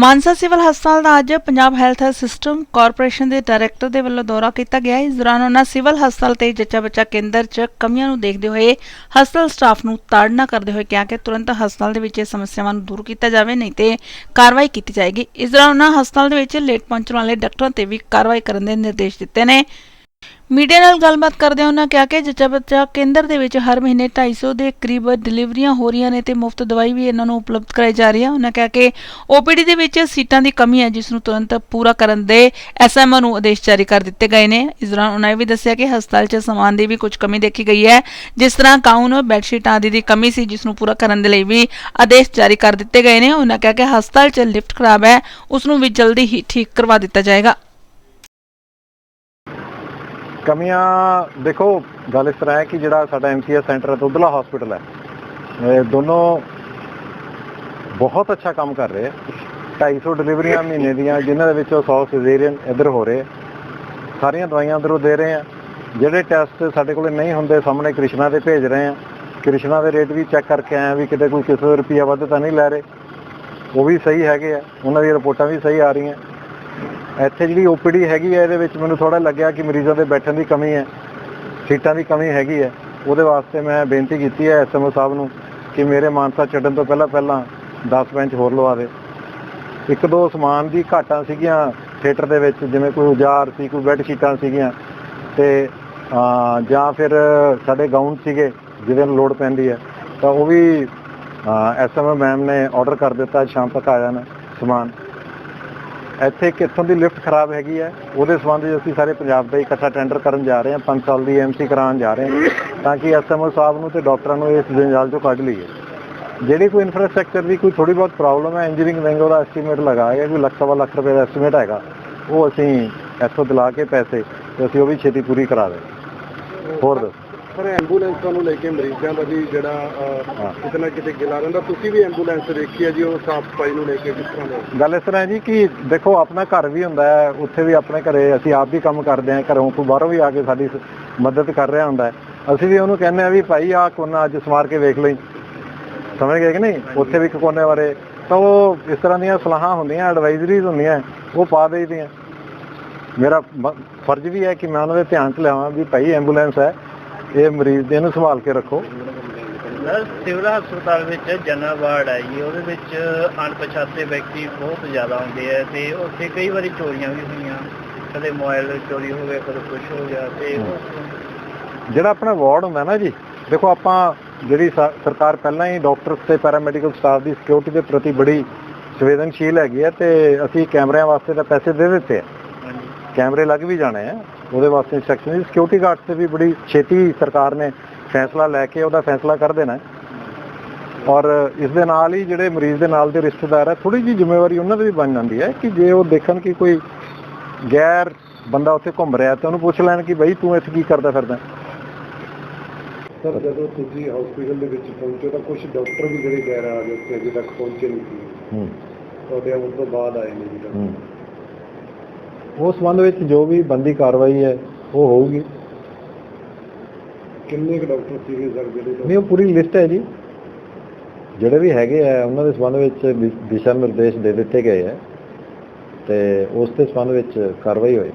Mansa civil ਹਸਪਤਾਲ ਦਾ ਅੱਜ ਪੰਜਾਬ ਹੈਲਥ ਸਿਸਟਮ ਕਾਰਪੋਰੇਸ਼ਨ ਦੇ ਡਾਇਰੈਕਟਰ ਦੇ ਵੱਲੋਂ ਦੌਰਾ ਕੀਤਾ ਗਿਆ। ਇਸ ਦੌਰਾਨ ਉਹਨਾਂ ਸਿਵਲ ਹਸਪਤਾਲ ਤੇ ਜੱਚਾ ਬੱਚਾ ਕੇਂਦਰ 'ਚ ਕਮੀਆਂ ਨੂੰ ਦੇਖਦੇ ਹੋਏ ਹਸਪਤਾਲ ਸਟਾਫ ਨੂੰ ਤਾੜਨਾ ਕਰਦੇ ਹੋਏ ਕਿਹਾ ਕਿ ਤੁਰੰਤ ਹਸਪਤਾਲ ਦੇ ਵਿੱਚ ਇਹ ਸਮੱਸਿਆਵਾਂ ਨੂੰ ਦੂਰ ਕੀਤਾ ਜਾਵੇ, ਨਹੀਂ ਤੇ ਕਾਰਵਾਈ ਕੀਤੀ ਜਾਏਗੀ। ਇਸ ਦੌਰਾਨ ਉਹਨਾਂ ਹਸਪਤਾਲ ਦੇ ਵਿੱਚ ਲੇਟ ਪਹੁੰਚਣ ਵਾਲੇ ਡਾਕਟਰਾਂ ਤੇ ਵੀ ਕਾਰਵਾਈ ਕਰਨ ਦੇ ਨਿਰਦੇਸ਼ ਦਿੱਤੇ ਨੇ। ਮੀਡੀਆ ਨਾਲ ਗੱਲਬਾਤ ਕਰਦਿਆਂ ਉਹਨਾਂ ਕਿਹਾ ਕਿ ਜੱਚਾ ਬੱਚਾ ਕੇਂਦਰ ਦੇ ਵਿੱਚ ਹਰ ਮਹੀਨੇ 250 ਦੇ ਕਰੀਬ ਡਿਲੀਵਰੀਆਂ ਹੋ ਰਹੀਆਂ ਨੇ ਤੇ ਮੁਫਤ ਦਵਾਈ ਵੀ ਇਹਨਾਂ ਨੂੰ ਉਪਲਬਧ ਕਰਾਈ ਜਾ ਰਹੀ ਹੈ। ਉਹਨਾਂ ਕਿਹਾ ਕਿ ਓਪੀਡੀ ਦੇ ਵਿੱਚ ਸੀਟਾਂ ਦੀ ਕਮੀ ਹੈ, ਜਿਸ ਨੂੰ ਤੁਰੰਤ ਪੂਰਾ ਕਰਨ ਦੇ ਐਸਐਮਓ ਨੂੰ ਆਦੇਸ਼ ਜਾਰੀ ਕਰ ਦਿੱਤੇ ਗਏ ਨੇ। ਇਸ ਦੌਰਾਨ ਉਹਨਾਂ ਇਹ ਵੀ ਦੱਸਿਆ ਕਿ ਹਸਪਤਾਲ 'ਚ ਸਮਾਨ ਦੀ ਵੀ ਕੁਝ ਕਮੀ ਦੇਖੀ ਗਈ ਹੈ। ਜਿਸ ਤਰ੍ਹਾਂ ਕਾਊਨ, ਬੈੱਡਸ਼ੀਟ ਆਦਿ ਦੀ ਕਮੀ ਸੀ, ਜਿਸ ਨੂੰ ਪੂਰਾ ਕਰਨ ਦੇ ਲਈ ਵੀ ਆਦੇਸ਼ ਜਾਰੀ ਕਰ ਦਿੱਤੇ ਗਏ ਨੇ। ਉਹਨਾਂ ਕਿਹਾ ਕਿ ਹਸਪਤਾਲ 'ਚ ਲਿਫਟ ਖਰਾਬ ਹੈ, ਉਸ ਨੂੰ ਵੀ ਜਲਦੀ ਹੀ ਠੀਕ ਕਰਵਾ ਦਿੱਤਾ ਜਾਏਗਾ। ਕਮੀਆਂ, ਦੇਖੋ, ਗੱਲ ਇਸ ਤਰ੍ਹਾਂ ਹੈ ਕਿ ਜਿਹੜਾ ਸਾਡਾ ਐਮਸੀਐਸ ਸੈਂਟਰ ਹੈ ਦੁੱਧਲਾ ਹਸਪੀਟਲ ਹੈ। ਇਹ ਦੋਨੋਂ ਬਹੁਤ ਅੱਛਾ ਕੰਮ ਕਰ ਰਹੇ ਹੈ। 250 ਡਿਲੀਵਰੀਆਂ ਮਹੀਨੇ ਦੀਆਂ, ਜਿਨ੍ਹਾਂ ਦੇ ਵਿੱਚੋਂ 100 ਸਿਜ਼ੇਰੀਅਨ ਇੱਧਰ ਹੋ ਰਹੇ ਸਾਰੀਆਂ ਦਵਾਈਆਂ ਅੰਦਰੋਂ ਦੇ ਰਹੇ ਆ ਜਿਹੜੇ ਟੈਸਟ ਸਾਡੇ ਕੋਲੇ ਨਹੀਂ ਹੁੰਦੇ, ਸਾਹਮਣੇ ਕ੍ਰਿਸ਼ਨਾ ਦੇ ਭੇਜ ਰਹੇ ਆ ਕ੍ਰਿਸ਼ਨਾ ਦੇ ਰੇਟ ਵੀ ਚੈੱਕ ਕਰਕੇ ਆਇਆ ਵੀ ਕਿਤੇ ਕੋਈ ਕਿਸੇ ਰੁਪਿਆ ਵੱਧ ਤਾਂ ਨਹੀਂ ਲੈ ਰਹੇ। ਉਹ ਵੀ ਸਹੀ ਹੈਗੇ ਆ। ਉਹਨਾਂ ਦੀਆਂ ਰਿਪੋਰਟਾਂ ਵੀ ਸਹੀ ਆ ਰਹੀਆਂ। ਇੱਥੇ ਜਿਹੜੀ ਓਪੀਡੀ ਹੈਗੀ ਹੈ, ਇਹਦੇ ਵਿੱਚ ਮੈਨੂੰ ਥੋੜਾ ਲੱਗਿਆ ਕਿ ਮਰੀਜ਼ਾਂ ਦੇ ਬੈਠਣ ਦੀ ਕਮੀ ਹੈ, ਸੀਟਾਂ ਦੀ ਕਮੀ ਹੈਗੀ ਹੈ। ਉਹਦੇ ਵਾਸਤੇ ਮੈਂ ਬੇਨਤੀ ਕੀਤੀ ਹੈ ਐਸਐਮਓ ਸਾਹਿਬ ਨੂੰ ਕਿ ਮੇਰੇ ਮਾਨਸਾ ਛੱਡਣ ਤੋਂ ਪਹਿਲਾਂ ਪਹਿਲਾਂ 10 ਬੈਂਚ ਹੋਰ ਲਵਾ ਦੇ। ਇੱਕ ਦੋ ਸਮਾਨ ਦੀ ਘਾਟਾਂ ਸੀਗੀਆਂ ਥੀਏਟਰ ਦੇ ਵਿੱਚ, ਜਿਵੇਂ ਕੋਈ ਔਜ਼ਾਰ ਸੀ, ਕੋਈ ਬੈੱਡ ਸ਼ੀਟਾਂ ਸੀਗੀਆਂ ਤੇ ਜਾਂ ਫਿਰ ਸਾਡੇ ਗਾਊਨ ਸੀਗੇ, ਜਿਹਦੇ ਨੂੰ ਲੋਡ ਪੈਂਦੀ ਹੈ। ਤਾਂ ਉਹ ਵੀ ਐਸਐਮਓ ਮੈਮ ਨੇ ਆਰਡਰ ਕਰ ਦਿੱਤਾ, ਸ਼ਾਮ ਤੱਕ ਆ ਜਾਣਾ ਸਮਾਨ। ਇੱਥੇ ਇੱਕ ਇੱਥੋਂ ਦੀ ਲਿਫਟ ਖਰਾਬ ਹੈਗੀ ਹੈ। ਉਹਦੇ ਸੰਬੰਧ ਵਿੱਚ ਅਸੀਂ ਸਾਰੇ ਪੰਜਾਬ ਦਾ ਇਕੱਠਾ ਟੈਂਡਰ ਕਰਨ ਜਾ ਰਹੇ ਹਾਂ। 5 ਸਾਲ ਦੀ ਐਮਸੀ ਕਰਾਉਣ ਜਾ ਰਹੇ ਹਾਂ ਤਾਂ ਕਿ ਐਸਐਮਓ ਸਾਹਿਬ ਨੂੰ ਤੇ ਡਾਕਟਰਾਂ ਨੂੰ ਇਸ ਜੰਜਾਲ ਚੋਂ ਕੱਢ ਲਈਏ। ਜਿਹੜੀ ਕੋਈ ਇਨਫਰਾਸਟ੍ਰਕਚਰ ਦੀ ਕੋਈ ਥੋੜੀ ਬਹੁਤ ਪ੍ਰੋਬਲਮ ਹੈ ਇੰਜੀਨੀਅਰਿੰਗ ਵਿੰਗ ਉਹਦਾ ਐਸਟੀਮੇਟ ਲਗਾਇਆ ਕੋਈ ਲੱਖ ਸਵਾ ਲੱਖ ਰੁਪਏ ਦਾ ਐਸਟੀਮੇਟ ਹੈਗਾ। ਉਹ ਅਸੀਂ ਇੱਥੋਂ ਦਿਲਾ ਕੇ ਪੈਸੇ ਤੇ ਅਸੀਂ ਉਹ ਵੀ ਛੇਤੀ ਪੂਰੀ ਕਰਾ ਦੇ ਹੋਰ ਦੱਸੋ? ਸਰ ਐਂਬੂਲੈਂਸਾਂ ਨੂੰ ਲੈ ਕੇ ਮਰੀਜ਼ਾਂ ਦਾ ਵੀ ਜਿਹੜਾ। ਕਿਤੇ ਨਾ ਕਿਤੇ ਗਿਲਾ ਰਹਿੰਦਾ। ਤੁਸੀਂ ਵੀ ਐਂਬੂਲੈਂਸ ਦੇਖੀ ਹੈ ਜੀ ਉਹ ਸਾਫ਼ ਸਫ਼ਾਈ ਨੂੰ ਲੈ ਕੇ ਕਿਸ ਤਰ੍ਹਾਂ ਦਾ? ਗੱਲ ਇਸ ਤਰ੍ਹਾਂ ਜੀ ਕਿ ਦੇਖੋ ਆਪਣਾ ਘਰ ਵੀ ਹੁੰਦਾ ਹੈ ਉੱਥੇ ਵੀ ਆਪਣੇ ਘਰੇ ਅਸੀਂ ਆਪ ਵੀ ਕੰਮ ਕਰਦੇ ਹਾਂ ਘਰੋਂ ਕੋਈ ਬਾਹਰੋਂ ਵੀ ਆ ਕੇ ਸਾਡੀ ਮਦਦ ਕਰ ਰਿਹਾ ਹੁੰਦਾ ਹੈ। ਅਸੀਂ ਵੀ ਉਹਨੂੰ ਕਹਿੰਦੇ ਆ ਵੀ ਭਾਈ ਆਹ ਕੋਨਾ ਅੱਜ ਸਮਾਰ ਕੇ ਵੇਖ ਲਈ। ਸਮਝ ਗਏ ਕਿ ਨਹੀਂ? ਉੱਥੇ ਵੀ ਇੱਕ ਕੋਨੇ ਬਾਰੇ। ਤਾਂ ਉਹ ਇਸ ਤਰ੍ਹਾਂ ਦੀਆਂ ਸਲਾਹਾਂ ਹੁੰਦੀਆਂ ਐਡਵਾਈਜ਼ਰੀਜ਼ ਹੁੰਦੀਆਂ ਉਹ ਪਾ ਦੇਈਦੀਆਂ। ਮੇਰਾ ਫਰਜ਼ ਵੀ ਹੈ ਕਿ ਮੈਂ ਉਹਨਾਂ ਦੇ ਧਿਆਨ 'ਚ ਲਿਆਵਾਂ ਵੀ ਭਾਈ ਐਂਬੂਲੈਂਸ ਹੈ। ਇਹ ਮਰੀਜ਼ ਦੇ ਨੂੰ ਸੰਭਾਲ ਕੇ ਰੱਖੋ। ਸਿਵਲ ਹਸਪਤਾਲ ਵਿੱਚ ਜਨਰਲ ਵਾਰਡ ਹੈ ਜੀ ਉਹਦੇ ਵਿੱਚ ਅਣਪਛਾਤੇ ਵਿਅਕਤੀ ਬਹੁਤ ਜ਼ਿਆਦਾ ਹੁੰਦੇ ਆ ਤੇ ਉੱਥੇ ਕਈ ਵਾਰੀ ਚੋਰੀਆਂ ਵੀ ਹੋਈਆਂ। ਕਦੇ ਮੋਬਾਈਲ ਚੋਰੀ ਹੋ ਗਿਆ ਕਦੇ ਕੁਝ ਹੋ ਗਿਆ ਤੇ ਜਿਹੜਾ ਆਪਣਾ ਵਾਰਡ ਹੁੰਦਾ ਨਾ ਜੀ ਦੇਖੋ ਆਪਾਂ ਜਿਹੜੀ ਸਰਕਾਰ ਪਹਿਲਾਂ ਹੀ ਡਾਕਟਰਸ ਤੇ ਪੈਰਾਮੈਡੀਕਲ ਸਟਾਫ ਦੀ ਸਿਕਿਉਰਿਟੀ ਦੇ ਪ੍ਰਤੀ ਬੜੀ ਸੰਵੇਦਨਸ਼ੀਲ ਹੈਗੀ ਹੈ ਤੇ ਅਸੀਂ ਕੈਮਰਿਆਂ ਵਾਸਤੇ ਤਾਂ ਪੈਸੇ ਦੇ ਦਿੱਤੇ ਆ। ਹਾਂਜੀ। ਕੈਮਰੇ ਲੱਗ ਵੀ ਜਾਣੇ ਆ। ਉਹਦੇ ਵਾਸਤੇ ਇੰਸਟਰਕਸ਼ਨ ਦੀ ਸਿਕਿਉਰਿਟੀ ਗਾਰਡ ਤੇ ਵੀ ਬੜੀ ਛੇਤੀ ਸਰਕਾਰ ਨੇ ਫੈਸਲਾ ਲੈ ਕੇ ਉਹਦਾ ਫੈਸਲਾ ਕਰ ਦੇਣਾ ਹੈ। ਔਰ ਇਸ ਦੇ ਨਾਲ ਹੀ ਜਿਹੜੇ ਮਰੀਜ਼ ਦੇ ਨਾਲ ਦੇ ਰਿਸ਼ਤੇਦਾਰ ਹੈ ਥੋੜੀ ਜੀ ਜ਼ਿੰਮੇਵਾਰੀ ਉਹਨਾਂ ਦੀ ਵੀ ਬਣ ਜਾਂਦੀ ਹੈ ਕਿ ਜੇ ਉਹ ਦੇਖਣ ਕਿ ਕੋਈ ਗੈਰ ਬੰਦਾ ਉੱਥੇ ਘੁੰਮ ਰਿਹਾ ਤਾਂ ਉਹਨੂੰ ਪੁੱਛ ਲੈਣ ਕਿ ਬਈ ਤੂੰ ਇੱਥੇ ਕੀ ਕਰਦਾ ਫਿਰਦਾ ਸਰ ਜਦੋਂ ਤੁਸੀਂ ਹਸਪੀਟਲ ਦੇ ਵਿੱਚ ਪਹੁੰਚੇ ਤਾਂ ਕੁਝ ਡਾਕਟਰ ਵੀ ਜਿਹੜੇ ਗੈਰ ਆ ਗਏ ਉੱਥੇ ਅਜੇ ਤੱਕ ਪਹੁੰਚੇ ਨਹੀਂ ਸੀ। ਹੂੰ। ਤੁਹਾਡੇ ਆਉਣ ਤੋਂ ਬਾਅਦ ਆਏ ਨੇ ਜੀ। ਹੂੰ। ਉਸ ਸੰਬੰਧ ਵਿੱਚ ਜੋ ਵੀ ਬੰਦੀ ਕਾਰਵਾਈ ਹੈ ਉਹ ਹੋਊਗੀ। ਕਿੰਨੇ ਕੁ ਡਾਕਟਰ ਸੀਗੇ ਸਰ ਜਿਹੜੇ ਨਹੀਂ ਉਹ ਪੂਰੀ ਲਿਸਟ ਹੈ ਜੀ। ਜਿਹੜੇ ਵੀ ਹੈਗੇ ਆ ਉਹਨਾਂ ਦੇ ਸੰਬੰਧ ਵਿੱਚ ਦਿਸ਼ਾ ਨਿਰਦੇਸ਼ ਦੇ ਦਿੱਤੇ ਗਏ ਆ ਤੇ ਉਸ ਦੇ ਸੰਬੰਧ ਵਿੱਚ ਕਾਰਵਾਈ ਹੋਏ